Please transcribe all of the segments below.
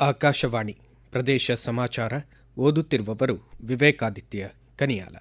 ಆಕಾಶವಾಣಿ ಪ್ರದೇಶ ಸಮಾಚಾರ ಓದುತ್ತಿರುವವರು ವಿವೇಕಾದಿತ್ಯ ಕನಿಯಾಲ.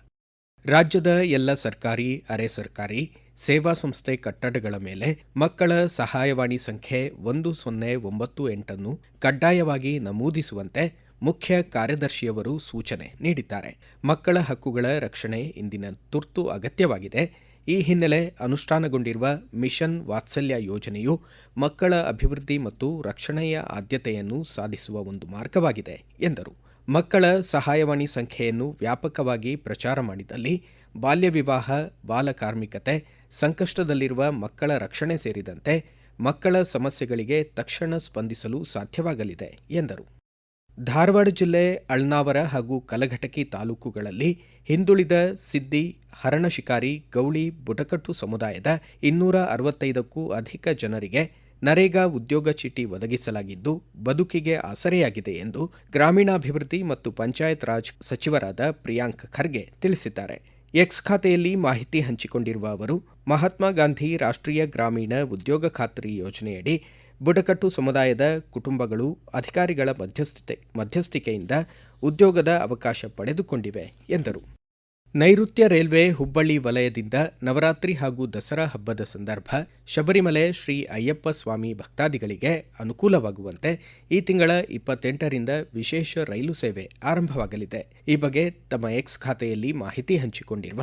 ರಾಜ್ಯದ ಎಲ್ಲ ಸರ್ಕಾರಿ, ಅರೆ ಸರ್ಕಾರಿ, ಸೇವಾ ಸಂಸ್ಥೆ ಕಟ್ಟಡಗಳ ಮೇಲೆ ಮಕ್ಕಳ ಸಹಾಯವಾಣಿ ಸಂಖ್ಯೆ ಒಂದು ಸೊನ್ನೆ ಒಂಬತ್ತು ಎಂಟನ್ನು ಕಡ್ಡಾಯವಾಗಿ ನಮೂದಿಸುವಂತೆ ಮುಖ್ಯ ಕಾರ್ಯದರ್ಶಿಯವರು ಸೂಚನೆ ನೀಡಿದ್ದಾರೆ. ಮಕ್ಕಳ ಹಕ್ಕುಗಳ ರಕ್ಷಣೆ ಇಂದಿನ ತುರ್ತು ಅಗತ್ಯವಾಗಿದೆ. ಈ ಹಿನ್ನೆಲೆ ಅನುಷ್ಠಾನಗೊಂಡಿರುವ ಮಿಷನ್ ವಾತ್ಸಲ್ಯ ಯೋಜನೆಯು ಮಕ್ಕಳ ಅಭಿವೃದ್ಧಿ ಮತ್ತು ರಕ್ಷಣೆಯ ಆದ್ಯತೆಯನ್ನು ಸಾಧಿಸುವ ಒಂದು ಮಾರ್ಗವಾಗಿದೆ ಎಂದರು. ಮಕ್ಕಳ ಸಹಾಯವಾಣಿ ಸಂಖ್ಯೆಯನ್ನು ವ್ಯಾಪಕವಾಗಿ ಪ್ರಚಾರ ಮಾಡಿದಲ್ಲಿ ಬಾಲ್ಯ ವಿವಾಹ ಬಾಲಕಾರ್ಮಿಕತೆ ಸಂಕಷ್ಟದಲ್ಲಿರುವ ಮಕ್ಕಳ ರಕ್ಷಣೆ ಸೇರಿದಂತೆ ಮಕ್ಕಳ ಸಮಸ್ಯೆಗಳಿಗೆ ತಕ್ಷಣ ಸ್ಪಂದಿಸಲು ಸಾಧ್ಯವಾಗಲಿದೆ ಎಂದರು. ಧಾರವಾಡ ಜಿಲ್ಲೆ ಅಳ್ನಾವರ ಹಾಗೂ ಕಲಘಟಕಿ ತಾಲೂಕುಗಳಲ್ಲಿ ಹಿಂದುಳಿದ ಸಿದ್ದಿ ಹರಣಶಿಕಾರಿ ಗೌಳಿ, ಬುಡಕಟ್ಟು ಸಮುದಾಯದ ಇನ್ನೂರ ಅರವತ್ತೈದಕ್ಕೂ ಅಧಿಕ ಜನರಿಗೆ ನರೇಗಾ ಉದ್ಯೋಗ ಚೀಟಿ ಒದಗಿಸಲಾಗಿದ್ದು, ಬದುಕಿಗೆ ಆಸರೆಯಾಗಿದೆ ಎಂದು ಗ್ರಾಮೀಣಾಭಿವೃದ್ಧಿ ಮತ್ತು ಪಂಚಾಯತ್ ರಾಜ್ ಸಚಿವರಾದ ಪ್ರಿಯಾಂಕ್ ಖರ್ಗೆ ತಿಳಿಸಿದ್ದಾರೆ. ಎಕ್ಸ್ ಖಾತೆಯಲ್ಲಿ ಮಾಹಿತಿ ಹಂಚಿಕೊಂಡಿರುವ ಅವರು, ಮಹಾತ್ಮ ಗಾಂಧಿ ರಾಷ್ಟ್ರೀಯ ಗ್ರಾಮೀಣ ಉದ್ಯೋಗ ಖಾತ್ರಿ ಯೋಜನೆಯಡಿ ಬುಡಕಟ್ಟು ಸಮುದಾಯದ ಕುಟುಂಬಗಳು ಅಧಿಕಾರಿಗಳ ಮಧ್ಯಸ್ಥತೆ, ಮಧ್ಯಸ್ಥಿಕೆಯಿಂದ ಉದ್ಯೋಗದ ಅವಕಾಶ ಪಡೆದುಕೊಂಡಿವೆ ಎಂದರು. ನೈಋತ್ಯ ರೈಲ್ವೆ ಹುಬ್ಬಳ್ಳಿ ವಲಯದಿಂದ ನವರಾತ್ರಿ ಹಾಗೂ ದಸರಾ ಹಬ್ಬದ ಸಂದರ್ಭ ಶಬರಿಮಲೆ ಶ್ರೀ ಅಯ್ಯಪ್ಪ ಸ್ವಾಮಿ ಭಕ್ತಾದಿಗಳಿಗೆ ಅನುಕೂಲವಾಗುವಂತೆ ಈ ತಿಂಗಳ ಇಪ್ಪತ್ತೆಂಟರಿಂದ ವಿಶೇಷ ರೈಲು ಸೇವೆ ಆರಂಭವಾಗಲಿದೆ. ಈ ಬಗ್ಗೆ ತಮ್ಮ ಎಕ್ಸ್ ಖಾತೆಯಲ್ಲಿ ಮಾಹಿತಿ ಹಂಚಿಕೊಂಡಿರುವ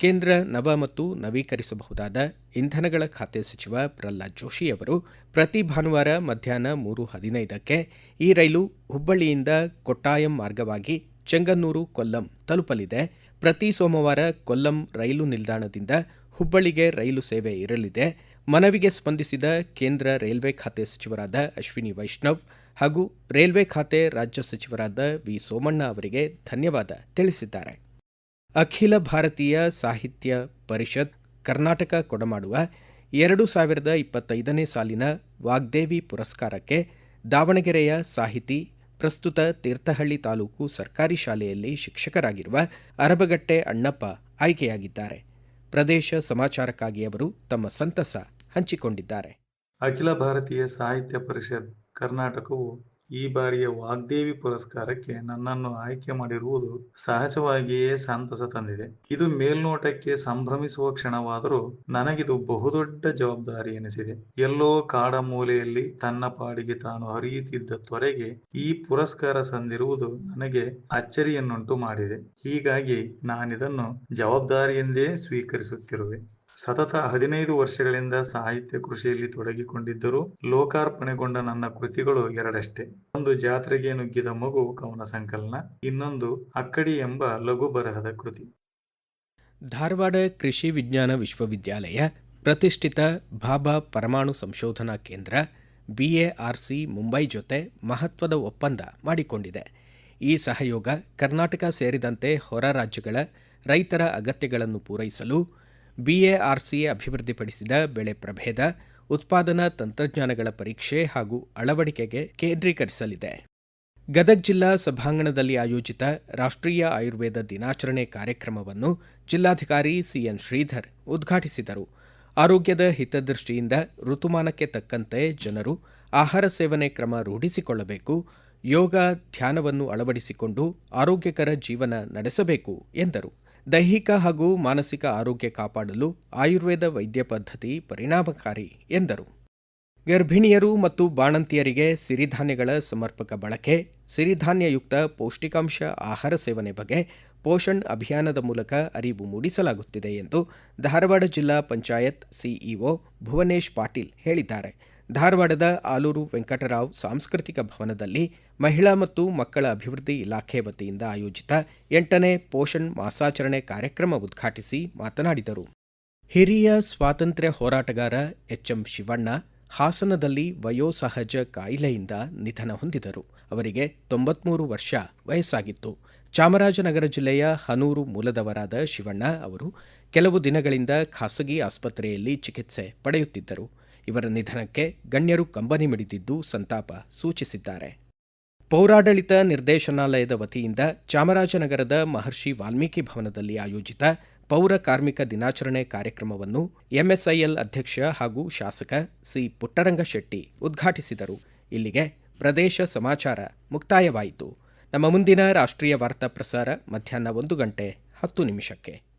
ಕೇಂದ್ರ ನವ ಮತ್ತು ನವೀಕರಿಸಬಹುದಾದ ಇಂಧನಗಳ ಖಾತೆ ಸಚಿವ ಪ್ರಹ್ಲಾದ್ ಜೋಶಿ ಅವರು ಪ್ರತಿ ಭಾನುವಾರ ಮಧ್ಯಾಹ್ನ ಮೂರು ಹದಿನೈದಕ್ಕೆ ಈ ರೈಲು ಹುಬ್ಬಳ್ಳಿಯಿಂದ ಕೊಟ್ಟಾಯಂ ಮಾರ್ಗವಾಗಿ ಚೆಂಗನ್ನೂರು ಕೊಲ್ಲಂ ತಲುಪಲಿದೆ. ಪ್ರತಿ ಸೋಮವಾರ ಕೊಲ್ಲಂ ರೈಲು ನಿಲ್ದಾಣದಿಂದ ಹುಬ್ಬಳ್ಳಿಗೆ ರೈಲು ಸೇವೆ ಇರಲಿದೆ. ಮನವಿಗೆ ಸ್ಪಂದಿಸಿದ ಕೇಂದ್ರ ರೈಲ್ವೆ ಖಾತೆ ಸಚಿವರಾದ ಅಶ್ವಿನಿ ವೈಷ್ಣವ್ ಹಾಗೂ ರೈಲ್ವೆ ಖಾತೆ ರಾಜ್ಯ ಸಚಿವರಾದ ವಿ ಸೋಮಣ್ಣ ಅವರಿಗೆ ಧನ್ಯವಾದ ತಿಳಿಸಿದ್ದಾರೆ. ಅಖಿಲ ಭಾರತೀಯ ಸಾಹಿತ್ಯ ಪರಿಷತ್, ಕರ್ನಾಟಕ ಕೊಡಮಾಡುವ ಎರಡು ಸಾವಿರದ ಇಪ್ಪತ್ತೈದನೇ ಸಾಲಿನ ವಾಗ್ದೇವಿ ಪುರಸ್ಕಾರಕ್ಕೆ ದಾವಣಗೆರೆಯ ಸಾಹಿತಿ, ಪ್ರಸ್ತುತ ತೀರ್ಥಹಳ್ಳಿ ತಾಲೂಕು ಸರ್ಕಾರಿ ಶಾಲೆಯಲ್ಲಿ ಶಿಕ್ಷಕರಾಗಿರುವ ಅರಬಗಟ್ಟೆ ಅಣ್ಣಪ್ಪ ಆಯ್ಕೆಯಾಗಿದ್ದಾರೆ. ಪ್ರದೇಶ ಸಮಾಚಾರಕ್ಕಾಗಿ ಅವರು ತಮ್ಮ ಸಂತಸ ಹಂಚಿಕೊಂಡಿದ್ದಾರೆ. ಅಖಿಲ ಭಾರತೀಯ ಸಾಹಿತ್ಯ ಪರಿಷತ್ ಕರ್ನಾಟಕವು ಈ ಬಾರಿಯ ವಾಗ್ದೇವಿ ಪುರಸ್ಕಾರಕ್ಕೆ ನನ್ನನ್ನು ಆಯ್ಕೆ ಮಾಡಿರುವುದು ಸಹಜವಾಗಿಯೇ ಸಂತಸ ತಂದಿದೆ. ಇದು ಮೇಲ್ನೋಟಕ್ಕೆ ಸಂಭ್ರಮಿಸುವ ಕ್ಷಣವಾದರೂ ನನಗಿದು ಬಹುದೊಡ್ಡ ಜವಾಬ್ದಾರಿ ಎನಿಸಿದೆ. ಎಲ್ಲೋ ಕಾಡ ಮೂಲೆಯಲ್ಲಿ ತನ್ನ ಪಾಡಿಗೆ ತಾನು ಹರಿಯುತ್ತಿದ್ದ ತೊರೆಗೆ ಈ ಪುರಸ್ಕಾರ ಸಂದಿರುವುದು ನನಗೆ ಅಚ್ಚರಿಯನ್ನುಂಟು ಮಾಡಿದೆ. ಹೀಗಾಗಿ ನಾನಿದನ್ನು ಜವಾಬ್ದಾರಿಯೆಂದೇ ಸ್ವೀಕರಿಸುತ್ತಿರುವೆ. ಸತತ ಹದಿನೈದು ವರ್ಷಗಳಿಂದ ಸಾಹಿತ್ಯ ಕೃಷಿಯಲ್ಲಿ ತೊಡಗಿಕೊಂಡಿದ್ದರೂ ಲೋಕಾರ್ಪಣೆಗೊಂಡ ನನ್ನ ಕೃತಿಗಳು ಎರಡಷ್ಟೇ. ಒಂದು ಜಾತ್ರೆಗೆ ನುಗ್ಗಿದ ಮಗು ಕವನ ಸಂಕಲನ, ಇನ್ನೊಂದು ಅಕ್ಕಡಿ ಎಂಬ ಲಘು ಬರಹದ ಕೃತಿ. ಧಾರವಾಡ ಕೃಷಿ ವಿಜ್ಞಾನ ವಿಶ್ವವಿದ್ಯಾಲಯ ಪ್ರತಿಷ್ಠಿತ ಭಾಬಾ ಪರಮಾಣು ಸಂಶೋಧನಾ ಕೇಂದ್ರ, ಬಿಎಆರ್ಸಿ ಮುಂಬೈ ಜೊತೆ ಮಹತ್ವದ ಒಪ್ಪಂದ ಮಾಡಿಕೊಂಡಿದೆ. ಈ ಸಹಯೋಗ ಕರ್ನಾಟಕ ಸೇರಿದಂತೆ ಹೊರ ರಾಜ್ಯಗಳ ರೈತರ ಅಗತ್ಯಗಳನ್ನು ಪೂರೈಸಲು ಬಿಎಆರ್ಸಿ ಅಭಿವೃದ್ಧಿಪಡಿಸಿದ ಬೆಳೆ ಪ್ರಭೇದ, ಉತ್ಪಾದನಾ ತಂತ್ರಜ್ಞಾನಗಳ ಪರೀಕ್ಷೆ ಹಾಗೂ ಅಳವಡಿಕೆಗೆ ಕೇಂದ್ರೀಕರಿಸಲಿದೆ. ಗದಗ ಜಿಲ್ಲಾ ಸಭಾಂಗಣದಲ್ಲಿ ಆಯೋಜಿತ ರಾಷ್ಟ್ರೀಯ ಆಯುರ್ವೇದ ದಿನಾಚರಣೆ ಕಾರ್ಯಕ್ರಮವನ್ನು ಜಿಲ್ಲಾಧಿಕಾರಿ ಸಿಎನ್ ಶ್ರೀಧರ್ ಉದ್ಘಾಟಿಸಿದರು. ಆರೋಗ್ಯದ ಹಿತದೃಷ್ಟಿಯಿಂದ ಋತುಮಾನಕ್ಕೆ ತಕ್ಕಂತೆ ಜನರು ಆಹಾರ ಸೇವನೆ ಕ್ರಮ ರೂಢಿಸಿಕೊಳ್ಳಬೇಕು, ಯೋಗ ಧ್ಯಾನವನ್ನು ಅಳವಡಿಸಿಕೊಂಡು ಆರೋಗ್ಯಕರ ಜೀವನ ನಡೆಸಬೇಕು ಎಂದರು. ದೈಹಿಕ ಹಾಗೂ ಮಾನಸಿಕ ಆರೋಗ್ಯ ಕಾಪಾಡಲು ಆಯುರ್ವೇದ ವೈದ್ಯ ಪದ್ಧತಿ ಪರಿಣಾಮಕಾರಿ, ಎಂದರು. ಗರ್ಭಿಣಿಯರು ಮತ್ತು ಬಾಣಂತಿಯರಿಗೆ ಸಿರಿಧಾನ್ಯಗಳ ಸಮರ್ಪಕ ಬಳಕೆ, ಸಿರಿಧಾನ್ಯಯುಕ್ತ ಪೌಷ್ಟಿಕಾಂಶ ಆಹಾರ ಸೇವನೆ ಬಗ್ಗೆ ಪೋಷಣ್ ಅಭಿಯಾನದ ಮೂಲಕ ಅರಿವು ಮೂಡಿಸಲಾಗುತ್ತಿದೆ ಎಂದು ಧಾರವಾಡ ಜಿಲ್ಲಾ ಪಂಚಾಯತ್ ಸಿಇಒ ಭುವನೇಶ್ ಪಾಟೀಲ್ ಹೇಳಿದ್ದಾರೆ. ಧಾರವಾಡದ ಆಲೂರು ವೆಂಕಟರಾವ್ ಸಾಂಸ್ಕೃತಿಕ ಭವನದಲ್ಲಿ ಮಹಿಳಾ ಮತ್ತು ಮಕ್ಕಳ ಅಭಿವೃದ್ಧಿ ಇಲಾಖೆ ವತಿಯಿಂದ ಆಯೋಜಿತ ಎಂಟನೇ ಪೋಷಣ್ ಮಾಸಾಚರಣೆ ಕಾರ್ಯಕ್ರಮ ಉದ್ಘಾಟಿಸಿ ಮಾತನಾಡಿದರು. ಹಿರಿಯ ಸ್ವಾತಂತ್ರ್ಯ ಹೋರಾಟಗಾರ ಎಚ್ಎಂ ಶಿವಣ್ಣ ಹಾಸನದಲ್ಲಿ ವಯೋಸಹಜ ಕಾಯಿಲೆಯಿಂದ ನಿಧನ ಹೊಂದಿದರು. ಅವರಿಗೆ ತೊಂಬತ್ಮೂರು ವರ್ಷ ವಯಸ್ಸಾಗಿತ್ತು. ಚಾಮರಾಜನಗರ ಜಿಲ್ಲೆಯ ಹನೂರು ಮೂಲದವರಾದ ಶಿವಣ್ಣ ಅವರು ಕೆಲವು ದಿನಗಳಿಂದ ಖಾಸಗಿ ಆಸ್ಪತ್ರೆಯಲ್ಲಿ ಚಿಕಿತ್ಸೆ ಪಡೆಯುತ್ತಿದ್ದರು. ಇವರ ನಿಧನಕ್ಕೆ ಗಣ್ಯರು ಕಂಬನಿ ಮಿಡಿದಿದ್ದು ಸಂತಾಪ ಸೂಚಿಸಿದ್ದಾರೆ. ಪೌರಾಡಳಿತ ನಿರ್ದೇಶನಾಲಯದ ವತಿಯಿಂದ ಚಾಮರಾಜನಗರದ ಮಹರ್ಷಿ ವಾಲ್ಮೀಕಿ ಭವನದಲ್ಲಿ ಆಯೋಜಿತ ಪೌರ ಕಾರ್ಮಿಕ ದಿನಾಚರಣೆ ಕಾರ್ಯಕ್ರಮವನ್ನು ಎಂಎಸ್ಐಎಲ್ ಅಧ್ಯಕ್ಷ ಹಾಗೂ ಶಾಸಕ ಸಿ ಪುಟ್ಟರಂಗಶೆಟ್ಟಿ ಉದ್ಘಾಟಿಸಿದರು. ಇಲ್ಲಿಗೆ ಪ್ರದೇಶ ಸಮಾಚಾರ ಮುಕ್ತಾಯವಾಯಿತು. ನಮ್ಮ ಮುಂದಿನ ರಾಷ್ಟ್ರೀಯ ವಾರ್ತಾ ಪ್ರಸಾರ ಮಧ್ಯಾಹ್ನ ಒಂದು ಗಂಟೆ ಹತ್ತು ನಿಮಿಷಕ್ಕೆ.